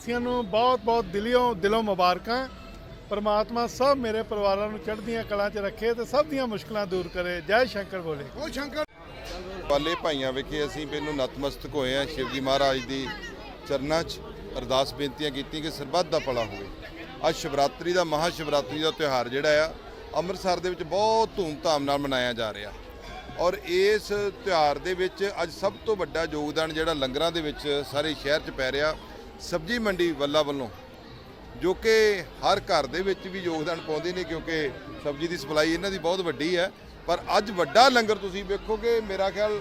ਵਾਸੀਆਂ ਨੂੰ ਬਹੁਤ-ਬਹੁਤ ਦਿਲੋਂ ਦਿਲੋਂ ਮੁਬਾਰਕਾਂ। ਪਰਮਾਤਮਾ ਸਭ ਮੇਰੇ ਪਰਿਵਾਰਾਂ ਨੂੰ ਚੜ੍ਹਦੀਆਂ ਕਲਾਂ 'ਚ ਰੱਖੇ ਤੇ ਸਭ ਦੀਆਂ ਮੁਸ਼ਕਲਾਂ ਦੂਰ ਕਰੇ। ਜੈ ਸ਼ੰਕਰ ਬੋਲੇ। ਵਾਲੇ ਭਾਈਆਂ ਵਿਖੇ ਅਸੀਂ ਮੈਨੂੰ ਨਤਮਸਤਕ ਹੋਏ ਆ ਸ਼ਿਵਜੀ ਮਹਾਰਾਜ ਦੀ ਚਰਨਾਂ 'ਚ ਅਰਦਾਸ ਬੇਨਤੀਆਂ ਕੀਤੀਆਂ ਕਿ ਸਰਬੱਤ ਦਾ ਭਲਾ ਹੋਵੇ। ਅੱਜ ਸ਼ਿਵਰਾਤਰੀ ਦਾ ਮਹਾ ਸ਼ਿਵਰਾਤਰੀ ਦਾ ਤਿਉਹਾਰ ਜਿਹੜਾ ਆ, ਅੰਮ੍ਰਿਤਸਰ ਦੇ ਵਿੱਚ ਬਹੁਤ ਧੂਮਧਾਮ ਨਾਲ ਮਨਾਇਆ ਜਾ ਰਿਹਾ। ਔਰ ਇਸ ਤਿਉਹਾਰ ਦੇ ਵਿੱਚ ਅੱਜ ਸਭ ਤੋਂ ਵੱਡਾ ਯੋਗਦਾਨ ਜਿਹੜਾ ਲੰਗਰਾਂ ਦੇ ਵਿੱਚ ਸਾਰੇ ਸ਼ਹਿਰ 'ਚ ਪੈ ਰਿਹਾ। ਸਬਜੀ ਮੰਡੀ ਵੱਲਾ ਵੱਲੋਂ, ਜੋ ਕਿ ਹਰ ਘਰ ਦੇ ਵਿੱਚ ਵੀ ਯੋਗਦਾਨ ਪਾਉਂਦੇ ਨੇ ਕਿਉਂਕਿ ਸਬਜ਼ੀ ਦੀ ਸਪਲਾਈ ਇਹਨਾਂ ਦੀ ਬਹੁਤ ਵੱਡੀ ਹੈ। ਪਰ ਅੱਜ ਵੱਡਾ ਲੰਗਰ ਤੁਸੀਂ ਵੇਖੋਗੇ, ਮੇਰਾ ਖਿਆਲ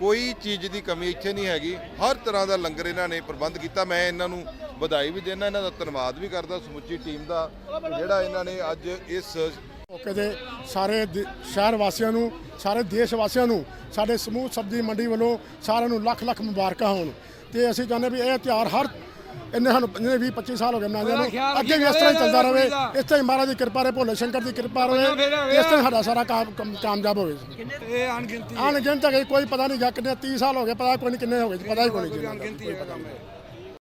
ਕੋਈ ਚੀਜ਼ ਦੀ ਕਮੀ ਇੱਥੇ ਨਹੀਂ ਹੈਗੀ। ਹਰ ਤਰ੍ਹਾਂ ਦਾ ਲੰਗਰ ਇਹਨਾਂ ਨੇ ਪ੍ਰਬੰਧ ਕੀਤਾ। ਮੈਂ ਇਹਨਾਂ ਨੂੰ ਵਧਾਈ ਵੀ ਦੇਣਾ ਇਹਨਾਂ ਦਾ ਧੰਨਵਾਦ ਵੀ ਕਰਦਾ, ਸਮੁੱਚੀ ਟੀਮ ਦਾ, ਜਿਹੜਾ ਇਹਨਾਂ ਨੇ ਅੱਜ ਇਸ ਮੌਕੇ ਤੇ ਸਾਰੇ ਸ਼ਹਿਰ ਵਾਸੀਆਂ ਨੂੰ ਸਾਰੇ ਦੇਸ਼ ਵਾਸੀਆਂ ਨੂੰ ਸਾਡੇ ਸਮੂਹ ਸਬਜ਼ੀ ਮੰਡੀ ਵੱਲੋਂ ਸਾਰਿਆਂ ਨੂੰ ਲੱਖ ਲੱਖ ਮੁਬਾਰਕਾਂ ਹੋਣ। ਤੇ ਅਸੀਂ ਚਾਹੁੰਦੇ ਵੀ ਇਹ ਤਿਉਹਾਰ ਹਰ ਇੰਨੇ ਸਾਨੂੰ ਇਹਨੇ 20 25 ਸਾਲ ਹੋ ਗਏ ਮਨਾਉਂਦੇ ਨੂੰ ਅੱਗੇ ਵੀ ਇਸ ਤਰ੍ਹਾਂ ਹੀ ਚੱਲਦਾ ਰਹੇ। ਇਸ ਤਰ੍ਹਾਂ ਹੀ ਮਹਾਰਾਜ ਦੀ ਕਿਰਪਾ ਰਹੇ ਭੋਲੇ ਸ਼ੰਕਰ ਦੀ ਕਿਰਪਾ ਰਹੇ ਇਸ ਤਰ੍ਹਾਂ ਹੀ ਸਾਡਾ ਸਾਰਾ ਕੰਮ ਕੰਮ- ਕਾਮਯਾਬ ਹੋਵੇ। ਇਹ ਅਣਗਿਣਤੀ ਅਣਗਿਣਤ ਹੈਗੇ ਕੋਈ ਪਤਾ ਨਹੀਂ ਜਾਂ ਕਿੰਨੇ 30 ਸਾਲ ਹੋ ਗਏ ਪਤਾ ਕੋਈ ਨਹੀਂ ਕਿੰਨੇ ਹੋ ਗਏ ਪਤਾ ਹੀ ਕੋਈ ਨਹੀਂ।